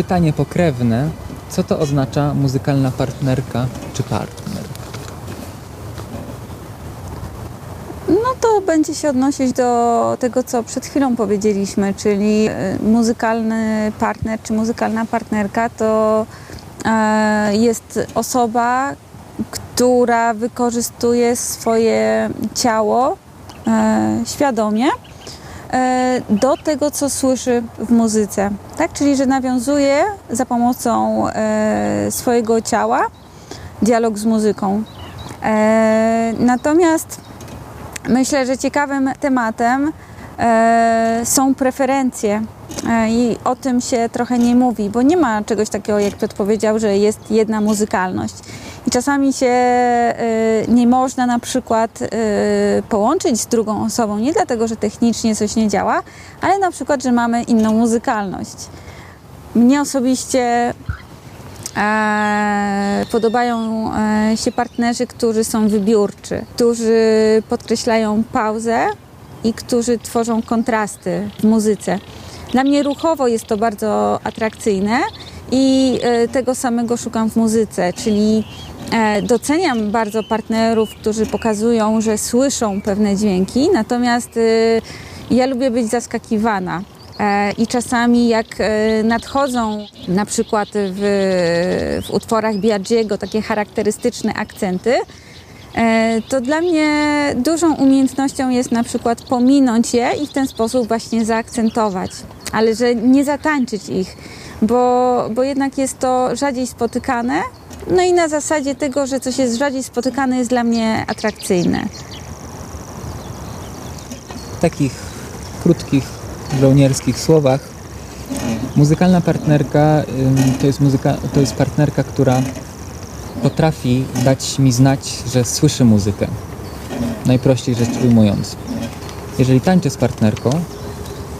Pytanie pokrewne. Co to oznacza muzykalna partnerka czy partner? No to będzie się odnosić do tego, co przed chwilą powiedzieliśmy, czyli e, muzykalny partner czy muzykalna partnerka to e, jest osoba, która wykorzystuje swoje ciało e, świadomie do tego, co słyszy w muzyce. Tak? Czyli, że nawiązuje za pomocą swojego ciała dialog z muzyką. Natomiast Myślę, że ciekawym tematem e, są preferencje. E, I o tym się trochę nie mówi, bo nie ma czegoś takiego, jak Piotr powiedział, że jest jedna muzykalność. I czasami się e, nie można na przykład połączyć z drugą osobą, nie dlatego, że technicznie coś nie działa, ale na przykład, że mamy inną muzykalność. Mnie osobiście podobają e, się partnerzy, którzy są wybiórczy, którzy podkreślają pauzę i którzy tworzą kontrasty w muzyce. Dla mnie ruchowo jest to bardzo atrakcyjne i e, tego samego szukam w muzyce, czyli e, doceniam bardzo partnerów, którzy pokazują, że słyszą pewne dźwięki, natomiast e, ja lubię być zaskakiwana. E, I czasami jak e, nadchodzą na przykład w, w utworach Biagiego takie charakterystyczne akcenty, e, to dla mnie dużą umiejętnością jest na przykład pominąć je i w ten sposób właśnie zaakcentować, ale że nie zatańczyć ich, bo, bo jednak jest to rzadziej spotykane. No i na zasadzie tego, że coś jest rzadziej spotykane, jest dla mnie atrakcyjne. Takich krótkich, żołnierskich słowach muzykalna partnerka to jest, muzyka, to jest partnerka, która potrafi dać mi znać, że słyszy muzykę. Najprościej rzecz ujmując. Jeżeli tańczę z partnerką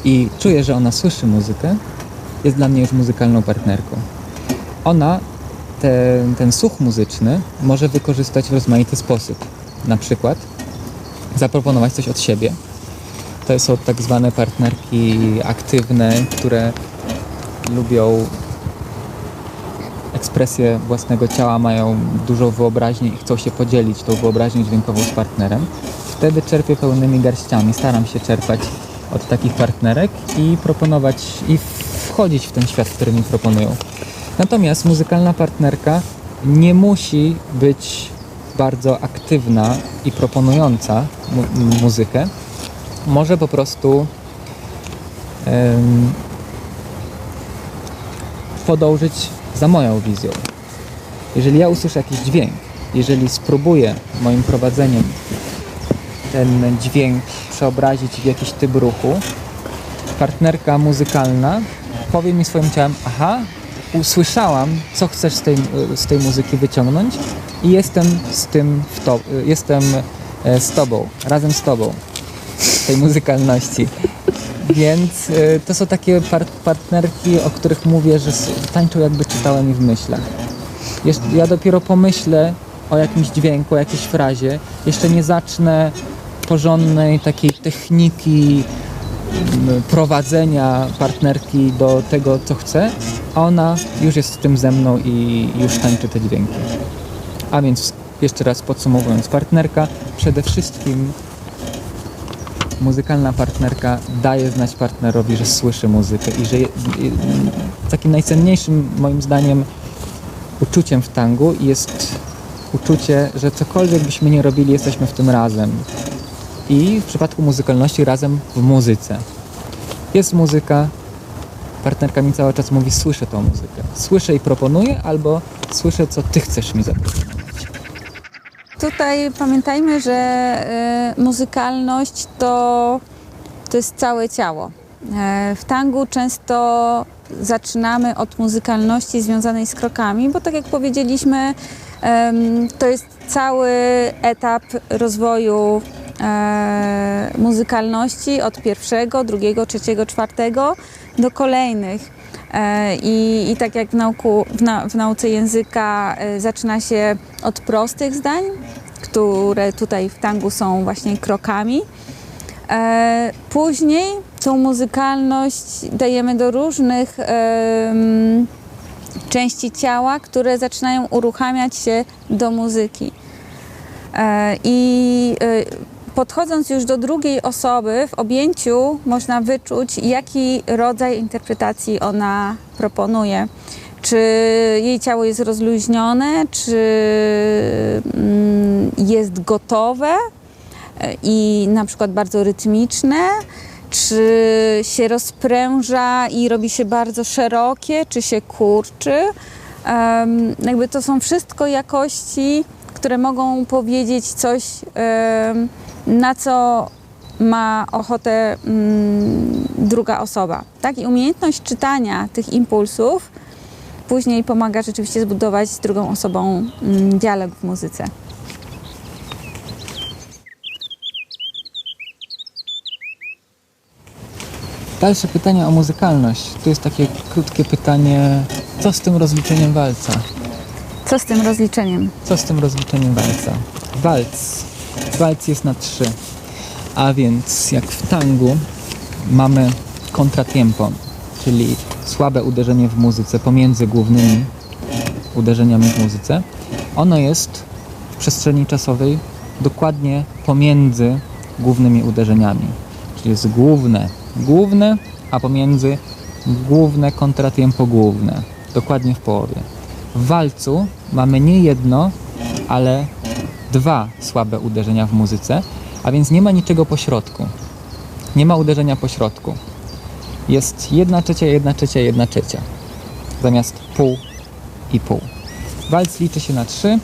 i czuję, że ona słyszy muzykę, jest dla mnie już muzykalną partnerką. Ona ten, ten słuch muzyczny może wykorzystać w rozmaity sposób. Na przykład zaproponować coś od siebie. To są tak zwane partnerki aktywne, które lubią ekspresję własnego ciała, mają dużą wyobraźnię i chcą się podzielić tą wyobraźnią dźwiękową z partnerem. Wtedy czerpię pełnymi garściami. Staram się czerpać od takich partnerek i proponować i wchodzić w ten świat, który mi proponują. Natomiast muzykalna partnerka nie musi być bardzo aktywna i proponująca mu- muzykę. Może po prostu em, podążyć za moją wizją. Jeżeli ja usłyszę jakiś dźwięk, jeżeli spróbuję moim prowadzeniem ten dźwięk przeobrazić w jakiś typ ruchu, partnerka muzykalna powie mi swoim ciałem, aha, usłyszałam, co chcesz z tej, z tej muzyki wyciągnąć i jestem z tym, w to, jestem e, z tobą, razem z tobą tej muzykalności. Więc y, to są takie par- partnerki, o których mówię, że tańczą jakby czytałem ich w myślach. Jeszcze, ja dopiero pomyślę o jakimś dźwięku, o jakiejś frazie. Jeszcze nie zacznę porządnej takiej techniki prowadzenia partnerki do tego, co chce, a ona już jest w tym ze mną i już tańczy te dźwięki. A więc jeszcze raz podsumowując, partnerka przede wszystkim muzykalna partnerka daje znać partnerowi, że słyszy muzykę i że je, i, takim najcenniejszym moim zdaniem uczuciem w tangu jest uczucie, że cokolwiek byśmy nie robili, jesteśmy w tym razem. I w przypadku muzykalności razem w muzyce. Jest muzyka, partnerka mi cały czas mówi, słyszę tą muzykę. Słyszę i proponuję, albo słyszę, co ty chcesz mi zaproponować. Tutaj pamiętajmy, że e, muzykalność to, to jest całe ciało. E, w tangu często zaczynamy od muzykalności związanej z krokami, bo tak jak powiedzieliśmy, to jest cały etap rozwoju e, muzykalności od pierwszego, drugiego, trzeciego, czwartego do kolejnych. E, I, I tak jak w, nauku, w, na, w nauce języka zaczyna się od prostych zdań, które tutaj w tangu są właśnie krokami. E, Później tą muzykalność dajemy do różnych części ciała, które zaczynają uruchamiać się do muzyki. E, I e, podchodząc już do drugiej osoby, w objęciu można wyczuć, jaki rodzaj interpretacji ona proponuje. Czy jej ciało jest rozluźnione, czy mm, jest gotowe i na przykład bardzo rytmiczne, czy się rozpręża i robi się bardzo szerokie, czy się kurczy. Jakby to są wszystko jakości, które mogą powiedzieć coś, na co ma ochotę mm, druga osoba. Tak? I umiejętność czytania tych impulsów później pomaga rzeczywiście zbudować z drugą osobą mm, dialog w muzyce. Dalsze pytanie o muzykalność. Tu jest takie krótkie pytanie, co z tym rozliczeniem walca? Co z tym rozliczeniem? Co z tym rozliczeniem walca? Walc. Walc jest na trzy. A więc jak w tangu mamy contratempo, czyli słabe uderzenie w muzyce pomiędzy głównymi uderzeniami w muzyce, ono jest w przestrzeni czasowej dokładnie pomiędzy głównymi uderzeniami. Czyli jest główne, główne, a pomiędzy główne contratempo główne. Dokładnie w połowie. W walcu mamy nie jedno, ale dwa słabe uderzenia w muzyce, a więc nie ma niczego pośrodku. Nie ma uderzenia pośrodku. Jest jedna trzecia, jedna trzecia, jedna trzecia. Zamiast pół i pół. Walc liczy się na trzy.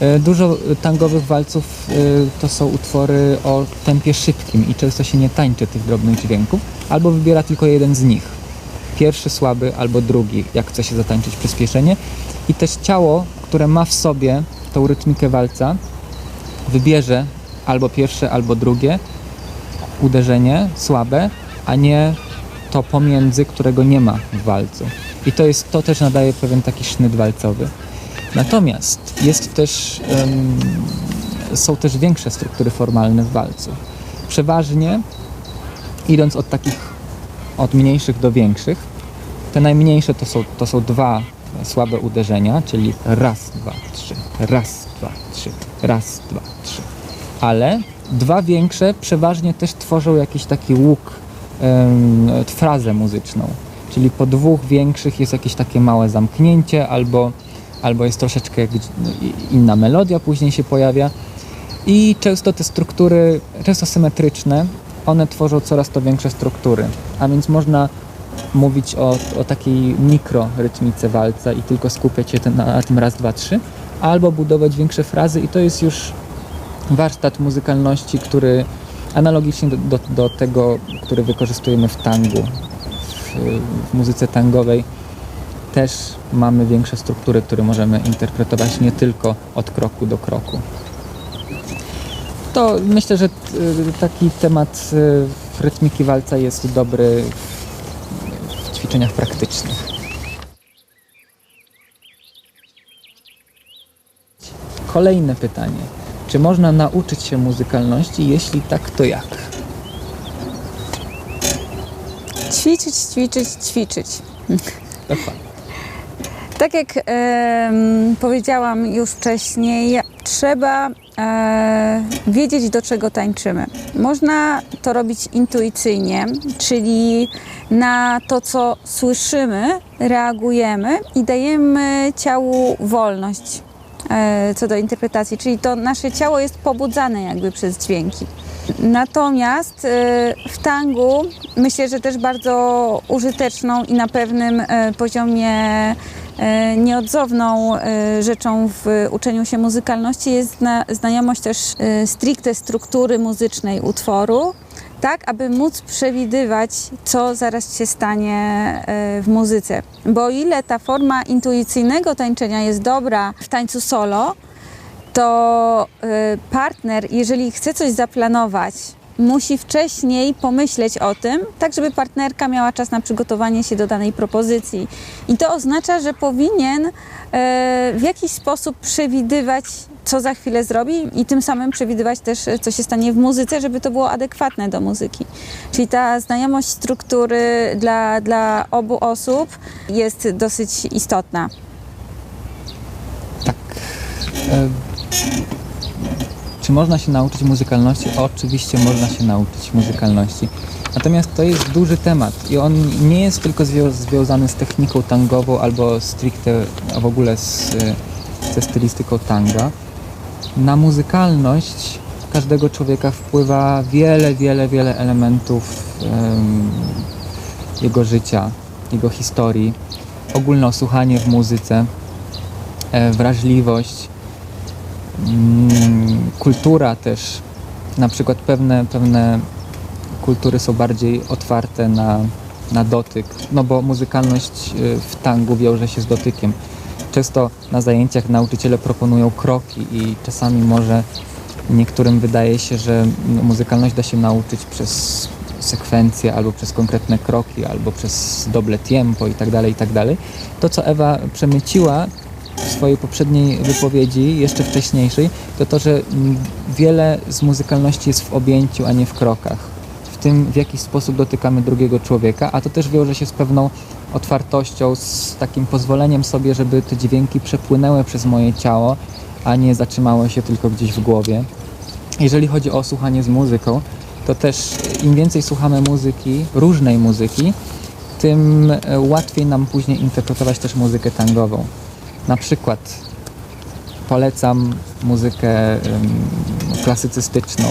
E, Dużo tangowych walców e, to są utwory o tempie szybkim i często się nie tańczy tych drobnych dźwięków, albo wybiera tylko jeden z nich. Pierwszy słaby albo drugi, jak chce się zatańczyć przyspieszenie. I też ciało, które ma w sobie tą rytmikę walca, wybierze albo pierwsze, albo drugie uderzenie słabe, a nie to pomiędzy, którego nie ma w walcu. I to, jest, to też nadaje pewien taki sznyt walcowy. Natomiast jest też, em, są też większe struktury formalne w walcu. Przeważnie idąc od takich, od mniejszych do większych, te najmniejsze to są, to są dwa słabe uderzenia, czyli raz, dwa, trzy, raz, dwa, trzy, raz, dwa, trzy. Ale dwa większe przeważnie też tworzą jakiś taki łuk, frazę muzyczną. Czyli po dwóch większych jest jakieś takie małe zamknięcie, albo, albo jest troszeczkę jak- inna melodia później się pojawia. I często te struktury, często symetryczne, one tworzą coraz to większe struktury. A więc można mówić o, o takiej mikrorytmice walca i tylko skupiać się ten, na tym raz, dwa, trzy, albo budować większe frazy i to jest już warsztat muzykalności, który analogicznie do, do, do tego, który wykorzystujemy w tangu, w, w muzyce tangowej, też mamy większe struktury, które możemy interpretować nie tylko od kroku do kroku. To myślę, że t- taki temat y, rytmiki walca jest dobry w ćwiczeniach praktycznych. Kolejne pytanie. Czy można nauczyć się muzykalności? Jeśli tak, to jak? Ćwiczyć, ćwiczyć, ćwiczyć. Dokładnie. Tak jak em, powiedziałam już wcześniej, trzeba e, wiedzieć, do czego tańczymy. Można to robić intuicyjnie, czyli na to, co słyszymy, reagujemy i dajemy ciału wolność e, co do interpretacji, czyli to nasze ciało jest pobudzane jakby przez dźwięki. Natomiast e, w tangu myślę, że też bardzo użyteczną i na pewnym e, poziomie e, nieodzowną e, rzeczą w uczeniu się muzykalności jest zna, znajomość też e, stricte struktury muzycznej utworu, tak aby móc przewidywać, co zaraz się stanie e, w muzyce. Bo ile ta forma intuicyjnego tańczenia jest dobra w tańcu solo, to y, partner, jeżeli chce coś zaplanować musi wcześniej pomyśleć o tym, tak żeby partnerka miała czas na przygotowanie się do danej propozycji. I to oznacza, że powinien e, w jakiś sposób przewidywać, co za chwilę zrobi i tym samym przewidywać też, e, co się stanie w muzyce, żeby to było adekwatne do muzyki. Czyli ta znajomość struktury dla, dla obu osób jest dosyć istotna. Tak. E, czy można się nauczyć muzykalności? Oczywiście można się nauczyć muzykalności. Natomiast to jest duży temat i on nie jest tylko zwią- związany z techniką tangową albo stricte w ogóle z, e, ze stylistyką tanga. Na muzykalność każdego człowieka wpływa wiele, wiele, wiele elementów em, jego życia, jego historii, ogólne osłuchanie w muzyce, e, wrażliwość, mm, kultura też. Na przykład pewne, pewne kultury są bardziej otwarte na, na dotyk, no bo muzykalność y, w tangu wiąże się z dotykiem. Często na zajęciach nauczyciele proponują kroki i czasami może niektórym wydaje się, że no, muzykalność da się nauczyć przez sekwencje, albo przez konkretne kroki, albo przez doble tempo i tak dalej, i tak. To, co Ewa przemyciła w swojej poprzedniej wypowiedzi, jeszcze wcześniejszej, to to, że wiele z muzykalności jest w objęciu, a nie w krokach. Tym, w jaki sposób dotykamy drugiego człowieka, a to też wiąże się z pewną otwartością, z takim pozwoleniem sobie, żeby te dźwięki przepłynęły przez moje ciało, a nie zatrzymały się tylko gdzieś w głowie. Jeżeli chodzi o słuchanie z muzyką, to też im więcej słuchamy muzyki, różnej muzyki, tym e, łatwiej nam później interpretować też muzykę tangową. Na przykład polecam muzykę em, klasycystyczną,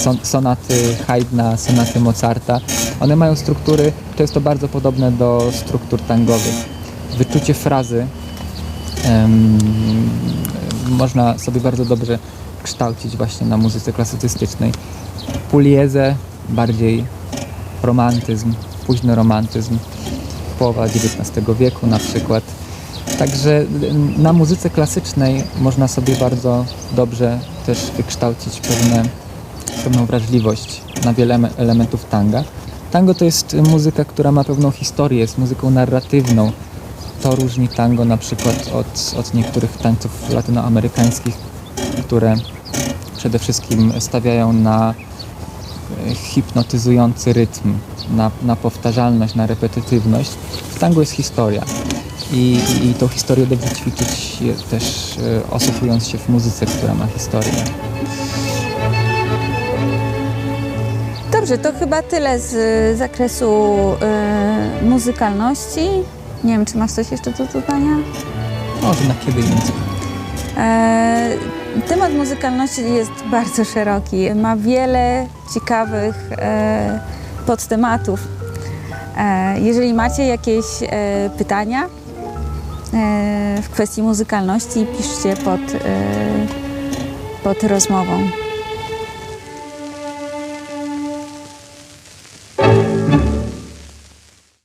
son, sonaty Haydna, sonaty Mozarta. One mają struktury często bardzo podobne do struktur tangowych. Wyczucie frazy em, można sobie bardzo dobrze kształcić właśnie na muzyce klasycystycznej. Pulieze bardziej romantyzm, późny romantyzm, połowa XIX wieku na przykład. Także na muzyce klasycznej można sobie bardzo dobrze też wykształcić pewne, pewną wrażliwość na wiele ele- elementów tanga. Tango to jest muzyka, która ma pewną historię, jest muzyką narratywną. To różni tango na przykład od, od niektórych tańców latynoamerykańskich, które przede wszystkim stawiają na e, hipnotyzujący rytm, na, na powtarzalność, na repetytywność. W tango jest historia. I, i, I tą historię dobrze ćwiczyć też e, osłuchując się w muzyce, która ma historię. Dobrze, to chyba tyle z zakresu y, muzykalności. Nie wiem, czy masz coś jeszcze do dodania? Może na kiedy indziej. E, temat muzykalności jest bardzo szeroki. Ma wiele ciekawych e, podtematów. E, jeżeli macie jakieś e, pytania e, w kwestii muzykalności, piszcie pod, e, pod rozmową.